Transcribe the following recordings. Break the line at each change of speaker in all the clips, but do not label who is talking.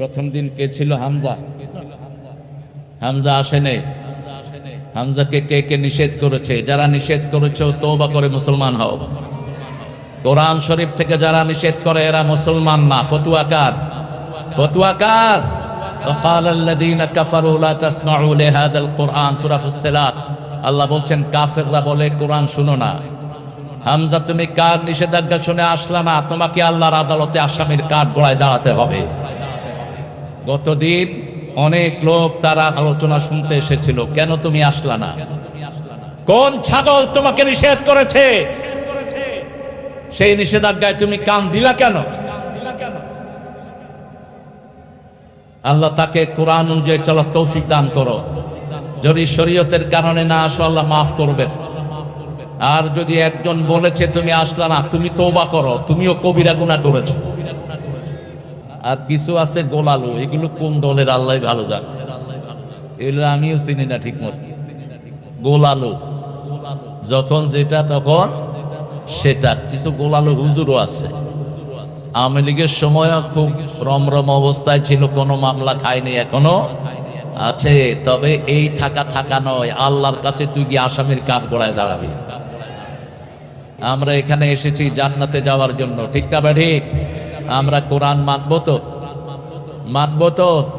প্রথম দিন কে ছিল হামজা হামজা আসে নেই হামজাকে কে কে নিষেধ করেছে যারা নিষেধ করেছে তৌবা করে মুসলমান হও কোরআন শরীফ থেকে যারা নিষেধ করে এরা মুসলমান না ফতুয়াকার ফতুয়াকার وقال الذين كفروا لا تسمعوا لهذا القرآن سورة فصلات আল্লাহ বলছেন কাফেররা বলে কোরআন শুনো না হামজা তুমি কার নিষেধাজ্ঞা শুনে আসলা না তোমাকে আল্লাহর আদালতে আসামির কাঠ গড়ায় দাঁড়াতে হবে গতদিন অনেক লোক তারা আলোচনা শুনতে এসেছিল, কেন তুমি আসলা না? কোন ছাগল তোমাকে নিষেধ করেছে? সেই নিষেধাজ্ঞায় তুমি কান দিলা কেন? আল্লাহ তাকে কোরআন অনুযায়ী চলার তৌফিক দান করো। যদি শরীয়তের কারণে না আসো, আল্লাহ মাফ করবেন। আর যদি একজন বলেছে তুমি আসলা না, তুমি তৌবা করো, তুমিও কবিরা গুণা করেছ। আর কিছু আছে গোলালু, এগুলো কোন দলের আল্লাহ ভালো জানে। এগুলো আমিও চিনি না ঠিক মতো গোলালু। যখন যেটা, তখন সেটা। কিছু গোলালু হুজুরও আছে। আওয়ামী লীগের সময়ও খুব রমরম অবস্থায় ছিল, কোনো মামলা খায়নি, এখনও আছে। তবে এই থাকা থাকা নয়, আল্লাহর কাছে তুই গিয়ে আসামির কাঠ গোড়ায় দাঁড়াবি। আমরা এখানে এসেছি জান্নাতে যাওয়ার জন্য, ঠিক না ঠিক? আমরা কোরআন মানব তো? মানবো তো?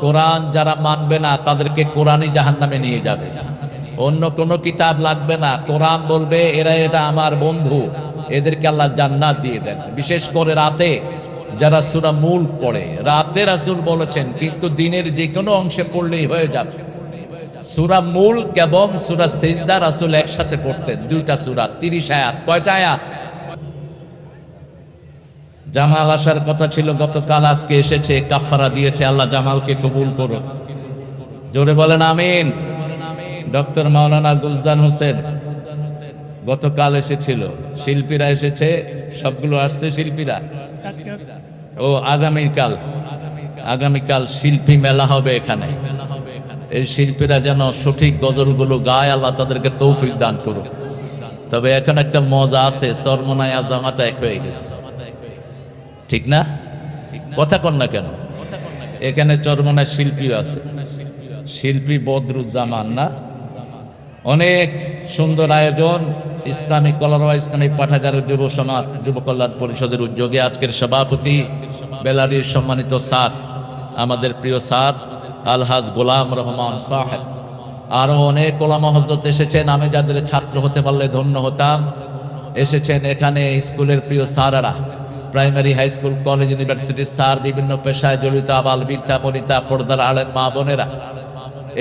কোরআন যারা মানবে না, তাদেরকে কোরআনই জাহান নামে নিয়ে যাবে। অন্য কোনো কিতাব লাগবে না। কোরআন বলবে, এরা এটা আমার বন্ধু। এদেরকে আল্লাহ জান্নাত দিয়ে দেন। বিশেষ করে রাতে যারা সুরা মূল পড়ে। রাতে রাসুল বলেছেন, কিন্তু দিনের যে কোনো অংশে পড়লেই হয়ে যাবে। সুরা মূল এবং সুরা সেজদা রাসুল একসাথে পড়তেন। দুইটা সুরা, তিরিশ আয়াত। কয়টা আয়াত? জামাল আসার কথা ছিল, গতকাল আজকে এসেছে কাফারা দিয়েছে, আল্লাহ জামালকে কবুল করুন জোরে বলেন আমিন। ডক্টর মাওলানা গুলজান হোসেন গতকাল এসেছিল। শিল্পীরা এসেছে, সবগুলো আসছে শিল্পীরা। ও, আগামীকাল আগামীকাল শিল্পী মেলা হবে এখানে। এই শিল্পীরা যেন সঠিক গজলগুলো গায়, আল্লাহ তাদেরকে তৌফিক দান করুন তবে এখন একটা মজা আছে, সরমনায় আজামাত এক হয়ে গেছে। ঠিক না? কথা কন না কেন? এখানে চরমনায় শিল্পী আছে। শিল্পী বদরুজ্জামান না? অনেক সুন্দর আয়োজন ইসলামিক কলরবা ইসলামিক পাঠাগার যুব সমাজ যুব কল্যাণ পরিষদের উদ্যোগে আজকের সভাপতি বেলারির সম্মানিত স্যার আমাদের প্রিয় স্যার আলহাজ গোলাম রহমান সাহেব। আরও অনেক ওলামা হজরত এসেছেন আমি যাদের ছাত্র হতে পারলে ধন্য হতাম। এসেছেন এখানে স্কুলের প্রিয় স্যারেরা। প্রাইমারি হাই স্কুল, কলেজ ইউনিভার্সিটির স্যার, বিভিন্ন পেশায় জড়িত, আবাল, বিদ্যা, বনিতা, পর্দার আলেন মা বোনেরা।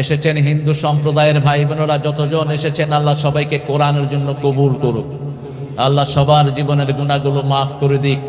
এসেছেন হিন্দু সম্প্রদায়ের ভাই বোনেরা, যতজন এসেছেন, আল্লাহ সবাইকে কোরআনের জন্য কবুল করুক। আল্লাহ সবার জীবনের গুণাগুলো মাফ করে দিক।